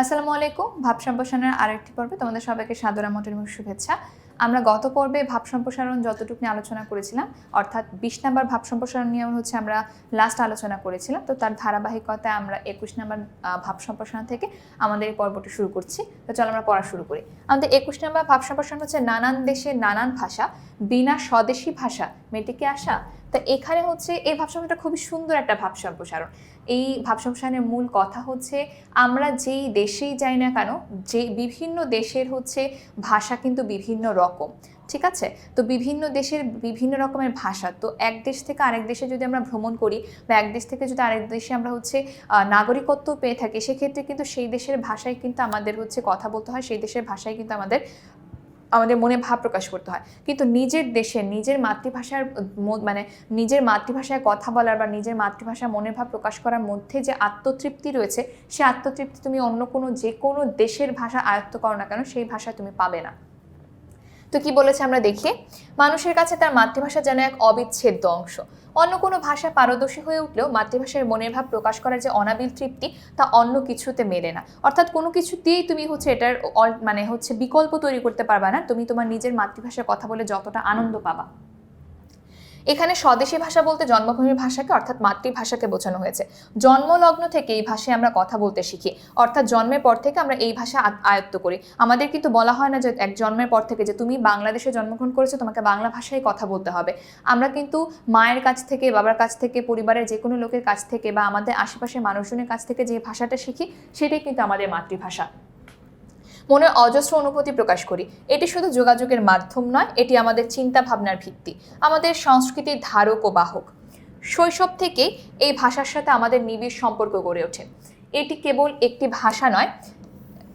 আসসালামু আলাইকুম, ভাব সম্প্রসারণের আরেকটি পর্বে তোমাদের সবাইকে সাদর আমন্ত্রণ এবং শুভেচ্ছা। আমরা গত পর্বে ভাব সম্প্রসারণ যতটুকু নিয়ে আলোচনা করেছিলাম, অর্থাৎ বিশ নাম্বার ভাব সম্প্রসারণ নিয়ে হচ্ছে আমরা লাস্ট আলোচনা করেছিলাম, তো তার ধারাবাহিকতায় আমরা একুশ নাম্বার ভাব সম্প্রসারণ থেকে আমাদের এই পর্বটি শুরু করছি। তো চলো আমরা পড়া শুরু করি। আমাদের একুশ নাম্বার ভাব সম্প্রসারণ হচ্ছে নানান দেশে নানান ভাষা, বিনা স্বদেশী ভাষা মেয়েটিকে আসা তো এখানে হচ্ছে এই ভাব খুবই সুন্দর একটা ভাব সম্প্রসারণ এই ভাব সম্প্রসারণের মূল কথা হচ্ছে আমরা যেই দেশেই যাই না কেন, যে বিভিন্ন দেশের হচ্ছে ভাষা কিন্তু বিভিন্ন রকম, ঠিক আছে? তো বিভিন্ন দেশের বিভিন্ন রকমের ভাষা, তো এক দেশ থেকে আরেক দেশে যদি আমরা ভ্রমণ করি বা এক দেশ থেকে যদি আরেক দেশে আমরা হচ্ছে নাগরিকত্ব পেয়ে থাকি, সেক্ষেত্রে কিন্তু সেই দেশের ভাষায় কিন্তু আমাদের হচ্ছে কথা বলতে হয়, সেই দেশের ভাষায় কিন্তু আমাদের আমাদের মনে ভাব প্রকাশ করতে হয়। কিন্তু নিজের দেশে, নিজের মাতৃভাষার মানে নিজের মাতৃভাষায় কথা বলার বা নিজের মাতৃভাষায় মনের ভাব প্রকাশ করার মধ্যে যে আত্মতৃপ্তি রয়েছে সেই আত্মতৃপ্তি তুমি অন্য কোনো যে কোনো দেশের ভাষা আয়ত্ত করো না কেন, সেই ভাষা তুমি পাবে না। তো কি বলেছে আমরা দেখি। মানুষের কাছে তার মাতৃভাষা যেন এক অবিচ্ছেদ্য অংশ। অন্য কোনো ভাষা পারদর্শী হয়ে উঠলেও মাতৃভাষার মনের ভাব প্রকাশ করার যে অনাবিল তৃপ্তি, তা অন্য কিছুতে মেলে না। অর্থাৎ কোনো কিছু দিয়েই তুমি হচ্ছে এটার মানে হচ্ছে বিকল্প তৈরি করতে পারবা না। তুমি তোমার নিজের মাতৃভাষায় কথা বলে যতটা আনন্দ পাবা। এখানে স্বদেশী ভাষা বলতে জন্মভূমির ভাষাকে, অর্থাৎ মাতৃভাষাকে বোঝানো হয়েছে। জন্মলগ্ন থেকে এই ভাষায় আমরা কথা বলতে শিখি। অর্থাৎ জন্মের পর থেকে আমরা এই ভাষা আয়ত্ত করি। আমাদের কিন্তু বলা হয় না যে এক জন্মের পর থেকে যে তুমি বাংলাদেশে জন্মগ্রহণ করেছ, তোমাকে বাংলা ভাষায় কথা বলতে হবে। আমরা কিন্তু মায়ের কাছ থেকে, বাবার কাছ থেকে, পরিবারের যে কোনো লোকের কাছ থেকে বা আমাদের আশেপাশের মানুষজনের কাছ থেকে যে ভাষাটা শিখি, সেটাই কিন্তু আমাদের মাতৃভাষা। মনের অজস্র অনুভূতি প্রকাশ করি। এটি শুধু যোগাযোগের মাধ্যম নয়, এটি আমাদের চিন্তা ভাবনার ভিত্তি, আমাদের সংস্কৃতির ধারক ও বাহক। শৈশব থেকেই এই ভাষার সাথে আমাদের নিবিড় সম্পর্ক গড়ে ওঠে। এটি কেবল একটি ভাষা নয়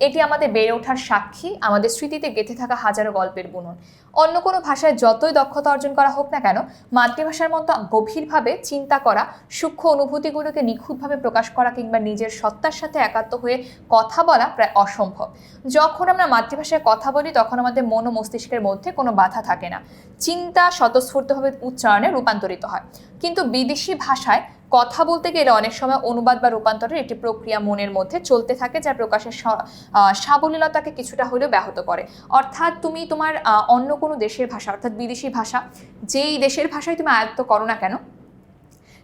এটি আমাদের বেড়ে ওঠার সাক্ষী, আমাদের স্মৃতিতে গেঁথে থাকা হাজারো গল্পের বুনন। অন্য কোনো ভাষায় যতই দক্ষতা অর্জন করা হোক না কেন, মাতৃভাষার মতো গভীরভাবে চিন্তা করা, সূক্ষ্ম অনুভূতিগুলোকে নিখুঁতভাবে প্রকাশ করা কিংবা নিজের সত্তার সাথে একাত্ম হয়ে কথা বলা প্রায় অসম্ভব। যখন আমরা মাতৃভাষায় কথা বলি, তখন আমাদের মন ও মস্তিষ্কের মধ্যে কোনো বাধা থাকে না। চিন্তা স্বতঃস্ফূর্তভাবে উচ্চারণে রূপান্তরিত হয়। কিন্তু বিদেশি ভাষায় কথা বলতে গেলে অনেক সময় অনুবাদ বা রূপান্তরের একটি প্রক্রিয়া মনের মধ্যে চলতে থাকে, যা প্রকাশের সাবলীলতাকে কিছুটা হলেও ব্যাহত করে। অর্থাৎ তুমি তোমার অন্য কোনো দেশের ভাষা, অর্থাৎ বিদেশি ভাষা, যেই দেশের ভাষায় তুমি আয়ত্ত করো না কেন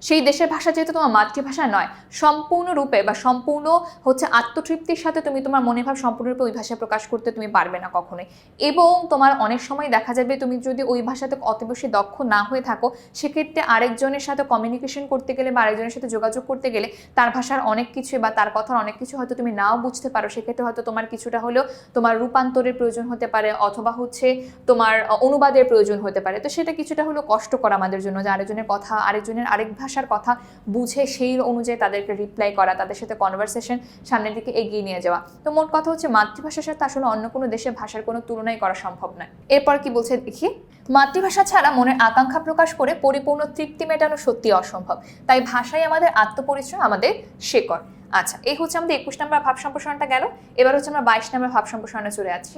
সেই দেশের ভাষা যেহেতু তোমার মাতৃভাষা নয়, সম্পূর্ণরূপে বা সম্পূর্ণ হচ্ছে আত্মতৃপ্তির সাথে তুমি তোমার মনের ভাব সম্পূর্ণরূপে ওই ভাষায় প্রকাশ করতে তুমি পারবে না কখনোই। এবং তোমার অনেক সময় দেখা যাবে তুমি যদি ওই ভাষাতে অত বেশি দক্ষ না হয়ে থাকো, সেক্ষেত্রে আরেকজনের সাথে কমিউনিকেশন করতে গেলে বা আরেকজনের সাথে যোগাযোগ করতে গেলে তার ভাষার অনেক কিছু বা তার কথার অনেক কিছু হয়তো তুমি নাও বুঝতে পারো, সেক্ষেত্রে হয়তো তোমার কিছুটা হলেও তোমার রূপান্তরের প্রয়োজন হতে পারে অথবা হচ্ছে তোমার অনুবাদের প্রয়োজন হতে পারে। তো সেটা কিছুটা হলেও কষ্টকর আমাদের জন্য যে আরেকজনের কথা, আরেকজনের আরেক ভাষার কথা বুঝে সেই অনুযায়ী তাদেরকে রিপ্লাই করা, তাদের সাথে কনভারসেশন সামনের দিকে এগিয়ে নিয়ে যাওয়া। তো মোট কথা হচ্ছে মাতৃভাষার সাথে আসলে অন্য কোনো দেশের ভাষার কোনো তুলনাই করা সম্ভব নয়। এরপর কি বলছে দেখি? মাতৃভাষা ছাড়া মনের আকাঙ্ক্ষা প্রকাশ করে পরিপূর্ণ তৃপ্তি মেটানো সত্যি অসম্ভব। তাই ভাষাই আমাদের আত্মপরিচয়, আমাদের শেকড়। আচ্ছা এই হচ্ছে আমাদের একুশ নম্বর ভাব সম্প্রসারণটা গেল। এবার হচ্ছে আমরা বাইশ নম্বর ভাব সম্প্রসারণে চলে যাচ্ছি।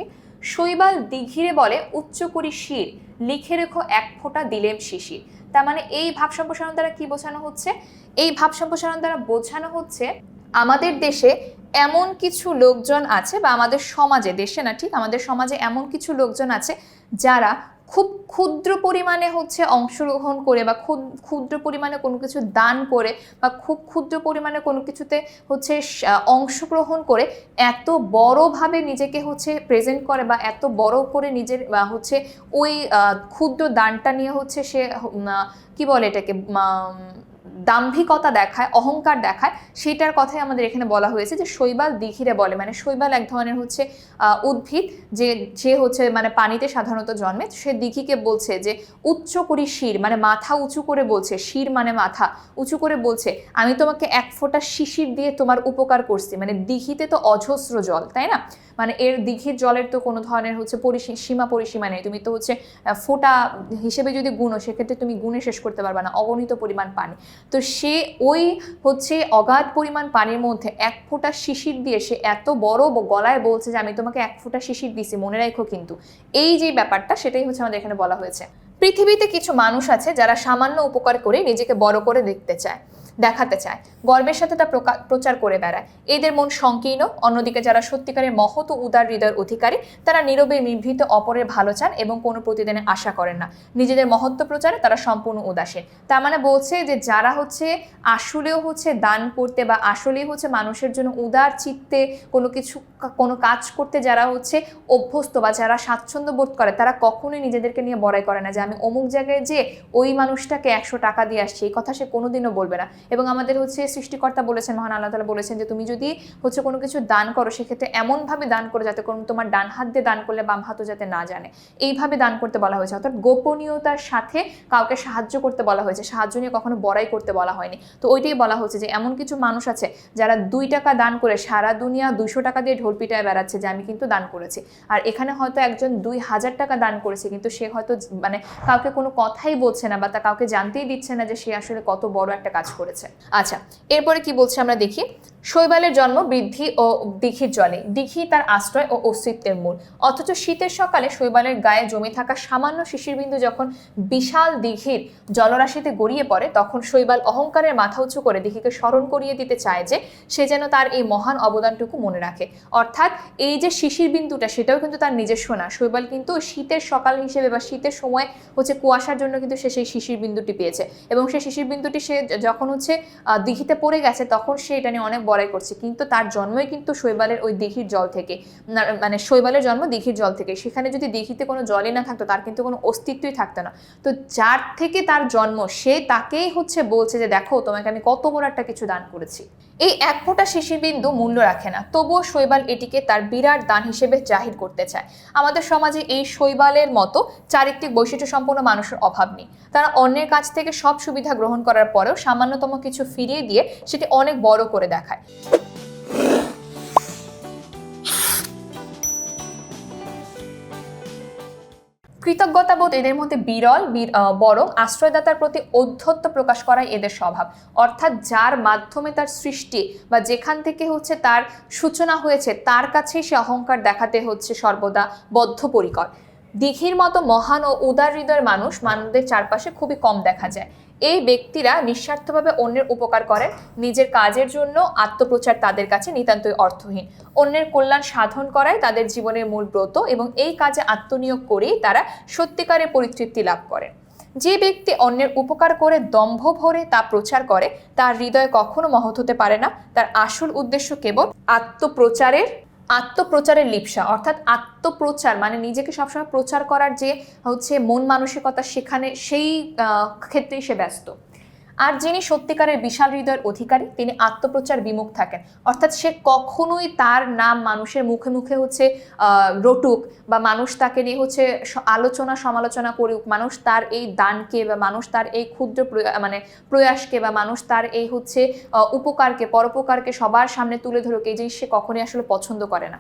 শৈবাল দিঘিরে বলে, উচ্চ করি শির, লিখে রেখো এক ফোঁটা দিলেম শিশির। তার মানে এই ভাব সম্প্রসারণ দ্বারা কি বোঝানো হচ্ছে? এই ভাব সম্প্রসারণ দ্বারা বোঝানো হচ্ছে, আমাদের দেশে এমন কিছু লোকজন আছে বা আমাদের সমাজে, দেশে না ঠিক, আমাদের সমাজে এমন কিছু লোকজন আছে যারা খুব ক্ষুদ্র পরিমাণে হচ্ছে অংশগ্রহণ করে বা ক্ষুদ্র পরিমাণে কোনো কিছু দান করে বা খুব ক্ষুদ্র পরিমাণে কোনো কিছুতে হচ্ছে অংশগ্রহণ করে এত বড়ভাবে নিজেকে হচ্ছে প্রেজেন্ট করে বা এত বড় করে নিজের হচ্ছে ওই ক্ষুদ্র দানটা নিয়ে হচ্ছে সে কি বলে এটাকে দাম্ভিকতা দেখায়, অহংকার দেখায়, সেটার কথাই আমাদের এখানে বলা হয়েছে যে শৈবাল দিঘিরে বলে। মানে শৈবাল এক ধরনের হচ্ছে উদ্ভিদ যে যে হচ্ছে মানে পানিতে সাধারণত জন্মে। সে দিঘিকে বলছে যে উচ্চ করি শির মানে মাথা উঁচু করে বলছে, শির মানে মাথা উঁচু করে বলছে, আমি তোমাকে এক ফোঁটা শিশির দিয়ে তোমার উপকার করছি। মানে দিঘিতে তো অজস্র জল, তাই না? মানে এর দিঘির জলের তো কোনো ধরনের হচ্ছে সীমা পরিসীমা নেই। তুমি তো হচ্ছে ফোঁটা হিসেবে যদি গুণো সেক্ষেত্রে তুমি গুণে শেষ করতে পারবে না, অগণিত পরিমাণ পানি। তো সে ওই হচ্ছে অগাধ পরিমাণ পানির মধ্যে এক ফোঁটা শিশির দিয়ে সে এত বড় গলায় বলছে যে আমি তোমাকে এক ফোঁটা শিশির দিছি, মনে রাখো কিন্তু। এই যে ব্যাপারটা, সেটাই হচ্ছে আমাদের এখানে বলা হয়েছে। পৃথিবীতে কিছু মানুষ আছে যারা সামান্য উপকার করে নিজেকে বড় করে দেখতে চায়। দেখাতে চায়। গর্বের সাথে তা প্রচার করে বেড়ায়। এদের মন সংকীর্ণ। অন্যদিকে যারা সত্যিকারের মহৎ উদার হৃদয়ের অধিকারী, তারা নীরবে নিভৃত অপরের ভালো চান এবং কোনো প্রতিদিনের আশা করেন না। নিজেদের মহত্ব প্রচারে তারা সম্পূর্ণ উদাসীন। তার মানে বলছে যে, যারা হচ্ছে আসলেও হচ্ছে দান করতে বা আসলেই হচ্ছে মানুষের জন্য উদার চিত্তে কোনো কিছু কোনো কাজ করতে যারা হচ্ছে অভ্যস্ত বা যারা স্বাচ্ছন্দ্য বোধ করে, তারা কখনোই নিজেদেরকে নিয়ে বড়াই করে না যে, আমি অমুক জায়গায় যে ওই মানুষটাকে একশো টাকা দিয়ে আসছি। এই কথা সে কোনোদিনও বলবে না। এবং আমাদের হচ্ছে সৃষ্টিকর্তা বলেছেন, মহান আল্লাহ তালা বলেছেন যে তুমি যদি হচ্ছে কোনো কিছু দান করো, সেক্ষেত্রে এমনভাবে দান করো যাতে কোনো তোমার ডান হাত দিয়ে দান করলে বাম হাতও যাতে না জানে। এইভাবে দান করতে বলা হয়েছে। অর্থাৎ গোপনীয়তার সাথে কাউকে সাহায্য করতে বলা হয়েছে। সাহায্য নিয়ে কখনো বড়াই করতে বলা হয়নি। তো ওইটাই বলা হচ্ছে যে এমন কিছু মানুষ আছে যারা দুই টাকা দান করে সারা দুনিয়া দুশো টাকা দিয়ে ঢোল পিটায় বেড়াচ্ছে যে আমি কিন্তু দান করেছি। আর এখানে হয়তো একজন দুই হাজার টাকা দান করেছে, কিন্তু সে হয়তো মানে কাউকে কোনো কথাই বলছে না বা তা কাউকে জানতেই দিচ্ছে না যে সে আসলে কত বড় একটা কাজ করেছে। আচ্ছা এরপরে কি বলছে আমরা দেখি? শৈবালের জন্ম বৃদ্ধি ও দিঘির জলে। দিঘি তার আশ্রয় ও অস্তিত্বের মূল। অথচ শীতের সকালে শৈবালের গায়ে জমে থাকা সামান্য শিশিরবিন্দু যখন বিশাল দিঘির জলরাশিতে গড়িয়ে পড়ে, তখন শৈবাল অহংকারের মাথা উঁচু করে দিঘিকে স্মরণ করিয়ে দিতে চায় যে, সে যেন তার এই মহান অবদানটুকু মনে রাখে। অর্থাৎ এই যে শিশির বিন্দুটা সেটাও কিন্তু তার নিজস্ব না। শৈবাল কিন্তু শীতের সকাল হিসেবে বা শীতের সময় হচ্ছে কুয়াশার জন্য কিন্তু সে সেই শিশির বিন্দুটি পেয়েছে। এবং সেই শিশির বিন্দুটি সে যখন হচ্ছে আহ, দিঘিতে পড়ে গেছে তখন সে এটা নিয়ে অনেক বড়াই করছে। কিন্তু তার জন্মই কিন্তু শৈবালের ওই দিঘির জল থেকে। মানে শৈবালের জন্ম দিঘির জল থেকে। সেখানে যদি দিঘিতে কোনো জলই না থাকতো তার কিন্তু কোনো অস্তিত্বই থাকতো না। তো যার থেকে তার জন্ম সে তাকেই হচ্ছে বলছে যে দেখো তোমাকে আমি কত বড় একটা কিছু দান করেছি। এই এক ফোঁটা শিশির বিন্দু মূল্য রাখে না। তবুও শৈবাল এটিকে তার বিরাট দান হিসেবে জাহির করতে চায়। আমাদের সমাজে এই শৈবালের মতো চারিত্রিক বৈশিষ্ট্য সম্পন্ন মানুষের অভাব নেই। তারা অন্যের কাছ থেকে সব সুবিধা গ্রহণ করার পরেও সামান্যতম কিছু ফিরিয়ে দিয়ে সেটি অনেক বড় করে দেখায়। কৃতজ্ঞতাবোধ এদের মধ্যে বিরল বরং আশ্রয়দাতার প্রতি ঔদ্ধত্য প্রকাশ করাই এদের স্বভাব। অর্থাৎ যার মাধ্যমে তার সৃষ্টি বা যেখান থেকে হচ্ছে তার সূচনা হয়েছে, তার কাছেই সে অহংকার দেখাতে হচ্ছে সর্বদা বদ্ধপরিকর। দিঘির মতো মহান ও উদার হৃদয়ের মানুষ মানবদের চারপাশে খুবই কম দেখা যায়। এই ব্যক্তিরা নিঃস্বার্থভাবে অন্যের উপকার করেন, নিজের কাজের জন্য আত্মপ্রচার তাদের কাছে নিতান্তই অর্থহীন। অন্যের কল্যাণ সাধন করাই তাদের জীবনের মূল ব্রত এবং এই কাজে আত্মনিয়োগ করেই তারা সত্যিকারের পরিতৃপ্তি লাভ করেন যে ব্যক্তি অন্যের উপকার করে দম্ভ ভরে তা প্রচার করে, তার হৃদয় কখনো মহৎ হতে পারে না। তার আসল উদ্দেশ্য কেবল আত্মপ্রচারের আত্মপ্রচারের লিপসা, অর্থাৎ আত্মপ্রচার মানে নিজেকে সবসময় প্রচার করার যে হচ্ছে মন মানসিকতা, সেখানে সেই ক্ষেত্রেই সে ব্যস্ত। আর যিনি সত্যিকারের বিশাল হৃদয়ের অধিকারী, তিনি আত্মপ্রচার বিমুখ থাকেন। অর্থাৎ সে কখনোই তার নাম মানুষের মুখে মুখে হচ্ছে রটুক বা মানুষ তাকে নিয়ে হচ্ছে আলোচনা সমালোচনা করুক। মানুষ তার এই দানকে বা মানুষ তার এই ক্ষুদ্র মানে প্রয়াসকে বা মানুষ তার এই হচ্ছে উপকারকে, পরোপকারকে সবার সামনে তুলে ধরুক, এই জিনিস সে কখনোই আসলে পছন্দ করে না।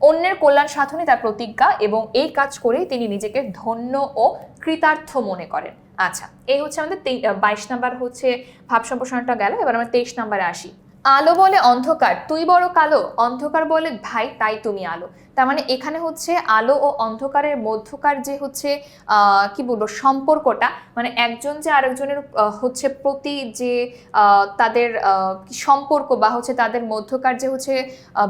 অন্যের কল্যাণ সাধনে তার প্রতিজ্ঞা এবং এই কাজ করেই তিনি নিজেকে ধন্য ও কৃতার্থ মনে করেন। আচ্ছা এই হচ্ছে আমাদের বাইশ নাম্বার হচ্ছে ভাব সম্প্রসারণটা গেল, এবার আমরা তেইশ নাম্বারে আসি। আলো বলে অন্ধকার, তুই বড় কালো, অন্ধকার বলে ভাই, তাই তুমি আলো। তার মানে এখানে হচ্ছে আলো ও অন্ধকারের মধ্যকার যে হচ্ছে কি বলব, সম্পর্কটা মানে একজন যে আরেকজনের হচ্ছে প্রতি যে তাদের সম্পর্ক বা হচ্ছে তাদের মধ্যকার যে হচ্ছে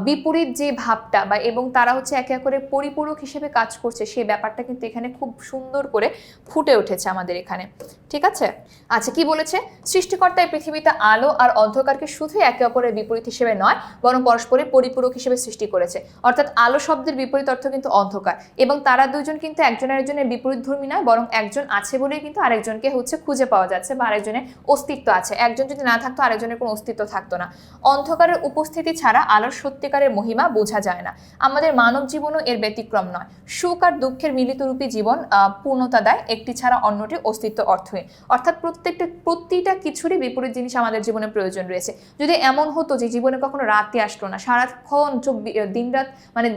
বিপরীত যে ভাবটা বা এবং তারা হচ্ছে একে করে পরিপূরক হিসেবে কাজ করছে সেই ব্যাপারটা কিন্তু এখানে খুব সুন্দর করে ফুটে উঠেছে আমাদের এখানে। ঠিক আছে? আচ্ছা কি বলেছে? সৃষ্টিকর্তা এই পৃথিবীতে আলো আর অন্ধকারকে শুধু একে অপরের বিপরীত হিসেবে নয়, বরং পরস্পরের পরিপূরক হিসেবে সৃষ্টি করেছে। অর্থাৎ আলো শব্দের বিপরীত অর্থ কিন্তু অন্ধকার। এবং তারা দুজন কিন্তু একজন আরেকজনের বিপরীত ধর্মী নয়, বরং একজন আছে বলেই কিন্তু আরেকজনকে হচ্ছে খুঁজে পাওয়া যাচ্ছে বা আরেকজনের অস্তিত্ব আছে। একজন যদি না থাকতো, আরেকজনের কোনো অস্তিত্ব থাকতো না। অন্ধকারের উপস্থিতি ছাড়া আলোর সত্যিকারের মহিমা বোঝা যায় না। আমাদের মানব জীবনও এর ব্যতিক্রম নয়। সুখ আর দুঃখের মিলিতরূপী জীবন পূর্ণতা দেয়, একটি ছাড়া অন্যটি অস্তিত্ব অর্থহীন। অর্থাৎ প্রত্যেকটা, প্রতিটা কিছুরই বিপরীত জিনিস আমাদের জীবনে প্রয়োজন রয়েছে। যদি এমন হতো যে জীবনে কখনো রাতে আসলো না, সারাক্ষণ চব্বিশ দিন রাত মানে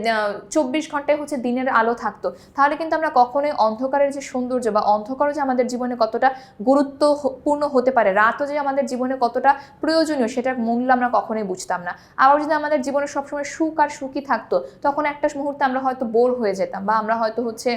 চব্বিশ ঘন্টায় হচ্ছে দিনের আলো থাকতো। তাহলে কিন্তু আমরা কখনোই অন্ধকারের যে সৌন্দর্য বা অন্ধকারও যে আমাদের জীবনে কতটা গুরুত্বপূর্ণ হতে পারে, রাতও যে আমাদের জীবনে কতটা প্রয়োজনীয় সেটার মূল্য আমরা কখনোই বুঝতাম না। আবার যদি আমাদের জীবনে সবসময় সুখ আর সুখী থাকতো, তখন একটা মুহূর্তে আমরা হয়তো বোর হয়ে যেতাম বা আমরা হয়তো হচ্ছে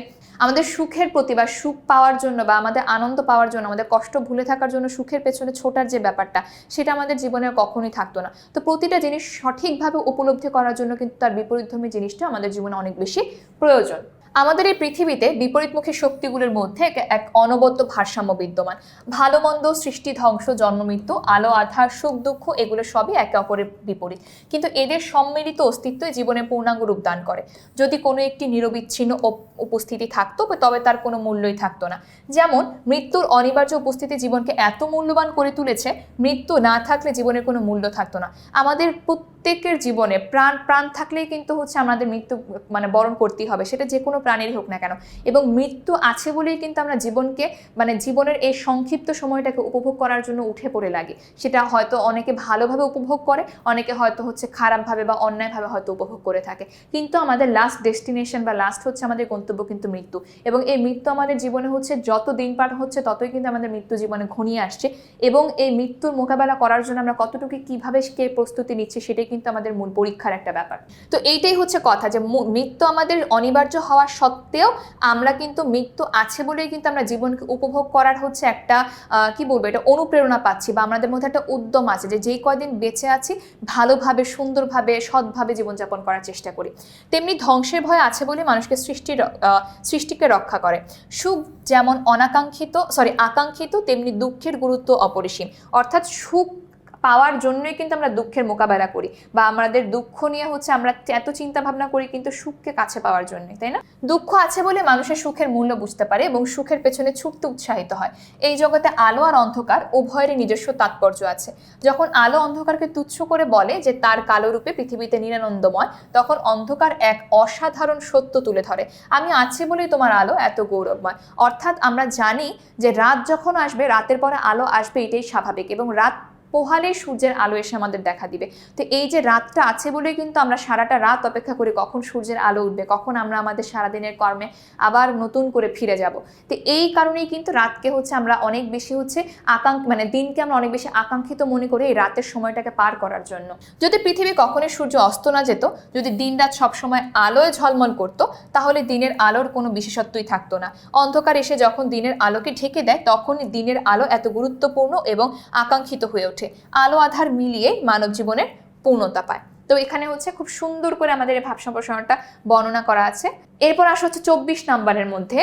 আমাদের সুখের প্রতি বা সুখ পাওয়ার জন্য বা আমাদের আনন্দ পাওয়ার জন্য, আমাদের কষ্ট ভুলে থাকার জন্য সুখের পেছনে ছোটার যে ব্যাপারটা, সেটা আমাদের জীবনে কখনোই থাকতো না। তো প্রতিটা জিনিস সঠিকভাবে উপলব্ধি করার জন্য কিন্তু তার বিপরীতধর্মী জিনিসটা আমাদের জীবনে অনেক বেশি প্রয়োজন। আমাদের এই পৃথিবীতে বিপরীতমুখী শক্তিগুলোর মধ্যে এক- অনবদ্য ভারসাম্য বিদ্যমান। ভালো মন্দ, সৃষ্টি, ধ্বংস, জন্ম, মৃত্যু, আলো, আধার, সুখ, দুঃখ, এগুলো সবই একে অপরের বিপরীত। কিন্তু এদের সম্মিলিত অস্তিত্বই জীবনে পূর্ণাঙ্গ রূপ দান করে। যদি কোনো একটি নিরবিচ্ছিন্ন উপস্থিতি থাকতো, তবে তার কোনো মূল্যই থাকতো না। যেমন, মৃত্যুর অনিবার্য উপস্থিতি জীবনকে এত মূল্যবান করে তুলেছে, মৃত্যু না থাকলে জীবনের কোনো মূল্য থাকতো না। আমাদের প্রত্যেকের জীবনে প্রাণ প্রাণ থাকলেই কিন্তু হচ্ছে আমাদের মৃত্যু মানে বরণ করতেই হবে। সেটা যে কোনো প্রাণেরই হোক না কেন। এবং মৃত্যু আছে বলেই কিন্তু আমরা জীবনকে মানে জীবনের এই সংক্ষিপ্ত সময়টাকে উপভোগ করার জন্য উঠে পড়ে লাগে। সেটা হয়তো অনেকে ভালোভাবে উপভোগ করে, অনেকে হয়তো হচ্ছে খারাপভাবে বা অন্যায়ভাবে হয়তো উপভোগ করে থাকে। কিন্তু আমাদের লাস্ট ডেস্টিনেশন বা লাস্ট হচ্ছে আমাদের গন্তব্য কিন্তু মৃত্যু। এবং এই মৃত্যু আমাদের জীবনে হচ্ছে যত দিন পার হচ্ছে ততই কিন্তু আমাদের মৃত্যু জীবনে ঘনিয়ে আসছে। এবং এই মৃত্যুর মোকাবেলা করার জন্য আমরা কতটুকু কীভাবে কে প্রস্তুতি নিচ্ছি সেটাই কিন্তু আমাদের মূল পরীক্ষার একটা ব্যাপার। তো এইটাই হচ্ছে কথা যে মৃত্যু আমাদের অনিবার্য হওয়া সত্ত্বেও আমরা কিন্তু মৃত্যু আছে বলেই কিন্তু আমরা জীবনকে উপভোগ করার হচ্ছে একটা কি বলব এটা, অনুপ্রেরণা পাচ্ছি বা আমাদের মধ্যে একটা উদ্যম আছে যে যেই কয়দিন বেঁচে আছি, ভালোভাবে, সুন্দরভাবে, সৎভাবে জীবনযাপন করার চেষ্টা করি। তেমনি ধ্বংসের ভয় আছে বলে মানুষকে সৃষ্টির সৃষ্টিকে রক্ষা করে। সুখ যেমন অনাকাঙ্ক্ষিত সরি আকাঙ্ক্ষিত, তেমনি দুঃখের গুরুত্ব অপরিসীম। অর্থাৎ সুখ পাওয়ার জন্যই কিন্তু আমরা দুঃখের মোকাবেলা করি বা আমাদের দুঃখ নিয়ে হচ্ছে আমরা এত চিন্তা ভাবনা করি কিন্তু সুখকে কাছে পাওয়ার জন্য, তাই না? দুঃখ আছে বলে মানুষের সুখের মূল্য বুঝতে পারে এবং সুখের পেছনে ছুটতে উৎসাহিত হয়। এই জগতে আলো আর অন্ধকার উভয়েরই নিজস্ব তাৎপর্য আছে। যখন আলো অন্ধকারকে তুচ্ছ করে বলে যে তার কালো রূপে পৃথিবীতে নিরানন্দময়, তখন অন্ধকার এক অসাধারণ সত্য তুলে ধরে। আমি আছি বলেই তোমার আলো এত গৌরবময়। অর্থাৎ আমরা জানি যে রাত যখন আসবে, রাতের পরে আলো আসবে এটাই স্বাভাবিক এবং রাত পোহালে সূর্যের আলো এসে আমাদের দেখা দিবে। তো এই যে রাতটা আছে বলেই কিন্তু আমরা সারাটা রাত অপেক্ষা করি কখন সূর্যের আলো উঠবে, কখন আমরা আমাদের সারাদিনের কর্মে আবার নতুন করে ফিরে যাব। তো এই কারণেই কিন্তু রাতকে হচ্ছে আমরা অনেক বেশি হচ্ছে আকাঙ্ক মানে দিনকে আমরা অনেক বেশি আকাঙ্ক্ষিত মনে করি এই রাতের সময়টাকে পার করার জন্য। যদি পৃথিবী কখনোই সূর্য অস্ত না যেত, যদি দিন রাত সবসময় আলোয় ঝলমল করত, তাহলে দিনের আলোর কোনো বিশেষত্বই থাকতো না। অন্ধকার এসে যখন দিনের আলোকে ঢেকে দেয়, তখনই দিনের আলো এত গুরুত্বপূর্ণ এবং আকাঙ্ক্ষিত হয়ে ওঠে। আলো আধার মিলিয়ে মানব জীবনের পূর্ণতা পায়। তো এখানে হচ্ছে খুব সুন্দর করে আমাদের এই ভাব সম্প্রসারণটা বর্ণনা করা আছে। এরপর আসা হচ্ছে চব্বিশ নাম্বারের মধ্যে।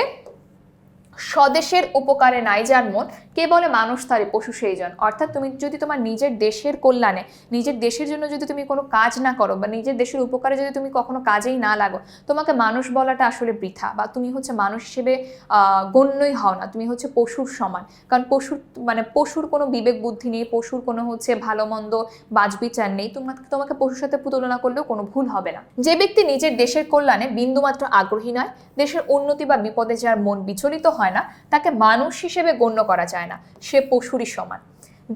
স্বদেশের উপকারে নাই যার মন, কে বলে মানুষ তারে পশু সেই জন? অর্থাৎ তুমি যদি তোমার নিজের দেশের কল্যাণে, নিজের দেশের জন্য যদি তুমি কোনো কাজ না করো বা নিজের দেশের উপকারে যদি তুমি কখনো কাজেই না লাগো, তোমাকে মানুষ বলাটা আসলে বৃথা বা তুমি হচ্ছে মানুষ হিসেবে গণ্যই হও না। তুমি হচ্ছে পশুর সমান। কারণ পশুর মানে পশুর কোনো বিবেক বুদ্ধি নেই, পশুর কোনো হচ্ছে ভালো মন্দ বাজবিচার নেই। তোমাকে তোমাকে পশুর সাথে তুলনা করলেও কোনো ভুল হবে না। যে ব্যক্তি নিজের দেশের কল্যাণে বিন্দুমাত্র আগ্রহী নয়, দেশের উন্নতি বা বিপদে যার মন বিচলিত হয় না, তাকে মানুষ হিসেবে গণ্য করা যায় না। সে পশুরই সমান।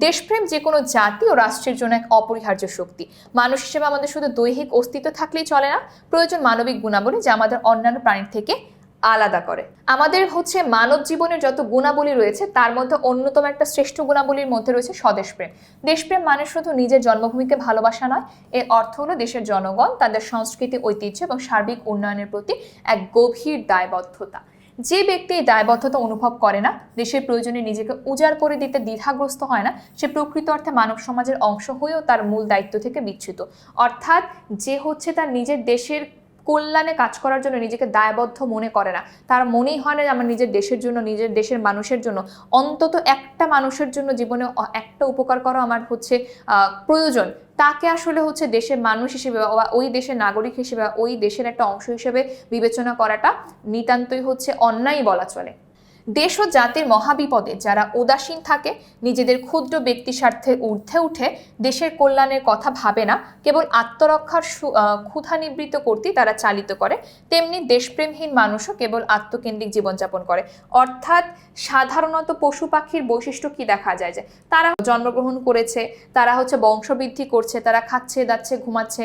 দেশপ্রেম যে কোনো জাতি ও রাষ্ট্রের জন্য এক অপরিহার্য শক্তি। মানুষ হিসেবে আমাদের শুধু দৈহিক অস্তিত্ব থাকলেই চলে না, প্রয়োজন মানবিক গুণাবলী যা আমাদের অন্যান্য প্রাণীর থেকে আলাদা করে। আমাদের হচ্ছে মানব জীবনের যত গুণাবলী রয়েছে, তার মধ্যে অন্যতম একটা শ্রেষ্ঠ গুণাবলীর মধ্যে রয়েছে স্বদেশপ্রেম। দেশপ্রেম মানে শুধু নিজের জন্মভূমিকে ভালোবাসা নয়, এর অর্থ হলো দেশের জনগণ, তাদের সংস্কৃতি, ঐতিহ্য এবং সার্বিক উন্নয়নের প্রতি এক গভীর দায়বদ্ধতা। যে ব্যক্তি দায়বদ্ধতা অনুভব করে না, দেশের প্রয়োজনে নিজেকে উজাড় করে দিতে দ্বিধাগ্রস্ত হয় না, সে প্রকৃত অর্থে মানব সমাজের অংশ হয়েও তার মূল দায়িত্ব থেকে বিচ্ছুত অর্থাৎ যে হচ্ছে তার নিজের দেশের কল্যাণে কাজ করার জন্য নিজেকে দায়বদ্ধ মনে করে না। তার মনেই হয় না যে আমার নিজের দেশের জন্য, নিজের দেশের মানুষের জন্য। অন্তত একটা মানুষের জন্য জীবনে একটা উপকার করা আমার হচ্ছে প্রয়োজন। তাকে আসলে হচ্ছে দেশের মানুষ হিসেবে বা ওই দেশের নাগরিক হিসেবে ওই দেশের একটা অংশ হিসেবে বিবেচনা করাটা নিতান্তই হচ্ছে অন্যায় বলা চলে। দেশ ও জাতির মহাবিপদে যারা উদাসীন থাকে, নিজেদের ক্ষুদ্র ব্যক্তি স্বার্থে ঊর্ধ্বে উঠে দেশের কল্যাণের কথা ভাবে না, কেবল আত্মরক্ষার ক্ষুধা নিবৃত্ত করতেই তারা চালিত করে। তেমনি দেশপ্রেমহীন মানুষও কেবল আত্মকেন্দ্রিক জীবনযাপন করে। অর্থাৎ সাধারণত পশু পাখির বৈশিষ্ট্য কি দেখা যায় যে, তারা জন্মগ্রহণ করেছে, তারা হচ্ছে বংশবৃদ্ধি করছে, তারা খাচ্ছে, দাচ্ছে, ঘুমাচ্ছে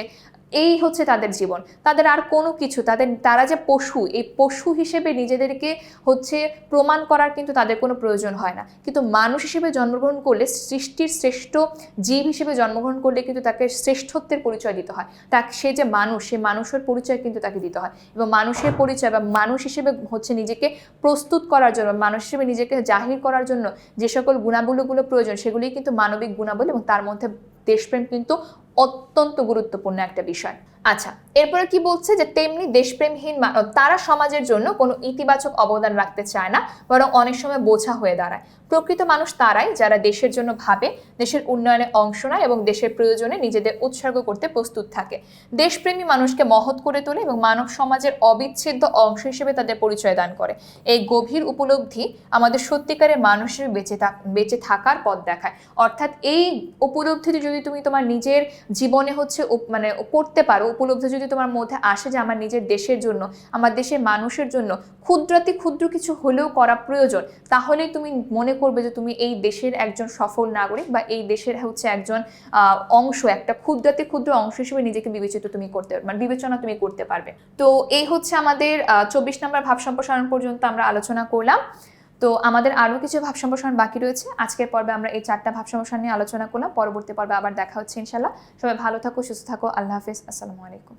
এই হচ্ছে তাদের জীবন। তাদের আর কোনো কিছু, তাদের, তারা যে পশু, এই পশু হিসেবে নিজেদেরকে হচ্ছে প্রমাণ করার কিন্তু তাদের কোনো প্রয়োজন হয় না। কিন্তু মানুষ হিসেবে জন্মগ্রহণ করলে, সৃষ্টির শ্রেষ্ঠ জীব হিসেবে জন্মগ্রহণ করলে কিন্তু তাকে শ্রেষ্ঠত্বের পরিচয় দিতে হয়। তাকে, সে যে মানুষ, সে মানুষের পরিচয় কিন্তু তাকে দিতে হয়। এবং মানুষের পরিচয় বা মানুষ হিসেবে হচ্ছে নিজেকে প্রস্তুত করার জন্য, মানুষ হিসেবে নিজেকে জাহির করার জন্য যে সকল গুণাবলীগুলো প্রয়োজন সেগুলি কিন্তু মানবিক গুণাবলী এবং তার মধ্যে দেশপ্রেম কিন্তু অত্যন্ত গুরুত্বপূর্ণ একটা বিষয়। আচ্ছা এরপরে কি বলছে যে তেমনি দেশপ্রেমহীন তারা সমাজের জন্য কোনো ইতিবাচক অবদান রাখতে চায় না, বরং অনেক সময় বোঝা হয়ে দাঁড়ায়। প্রকৃত মানুষ তারাই যারা দেশের জন্য ভাবে, দেশের উন্নয়নে অংশ নেয় এবং দেশের প্রয়োজনে নিজেদের উৎসর্গ করতে প্রস্তুত থাকে। দেশপ্রেমী মানুষকে মহৎ করে তোলে এবং মানব সমাজের অবিচ্ছেদ্য অংশ হিসেবে তাদের পরিচয় দান করে। এই গভীর উপলব্ধি আমাদের সত্যিকারের মানুষের বেঁচে বেঁচে থাকার পথ দেখায়। অর্থাৎ এই উপলব্ধিটি যদি তুমি তোমার নিজের জীবনে হচ্ছে মানে করতে পারো উপলব্ধি যদি তোমার মধ্যে আসে যে আমার নিজের দেশের জন্য, আমার দেশের মানুষের জন্য ক্ষুদ্রাতি ক্ষুদ্র কিছু হলেও করা প্রয়োজন, তাহলেই তুমি মনে করবে যে তুমি এই দেশের একজন সফল নাগরিক বা এই দেশের হচ্ছে একজন অংশ, একটা ক্ষুদ্রাতি ক্ষুদ্র অংশ হিসেবে নিজেকে বিবেচিত তুমি করতে মানে বিবেচনা তুমি করতে পারবে। তো এই হচ্ছে আমাদের চব্বিশ নম্বর ভাব সম্প্রসারণ পর্যন্ত আমরা আলোচনা করলাম। তো আমাদের আরও কিছু ভাব সম্প্রসারণ বাকি রয়েছে। আজকের পর্বে আমরা এই চারটা ভাব সম্প্রসারণ নিয়ে আলোচনা করলাম। পরবর্তী পর্বে আবার দেখা হচ্ছে ইনশাল্লাহ সবাই ভালো থাকো, সুস্থ থাকো। আল্লাহ হাফিজ। আসসালামু আলাইকুম।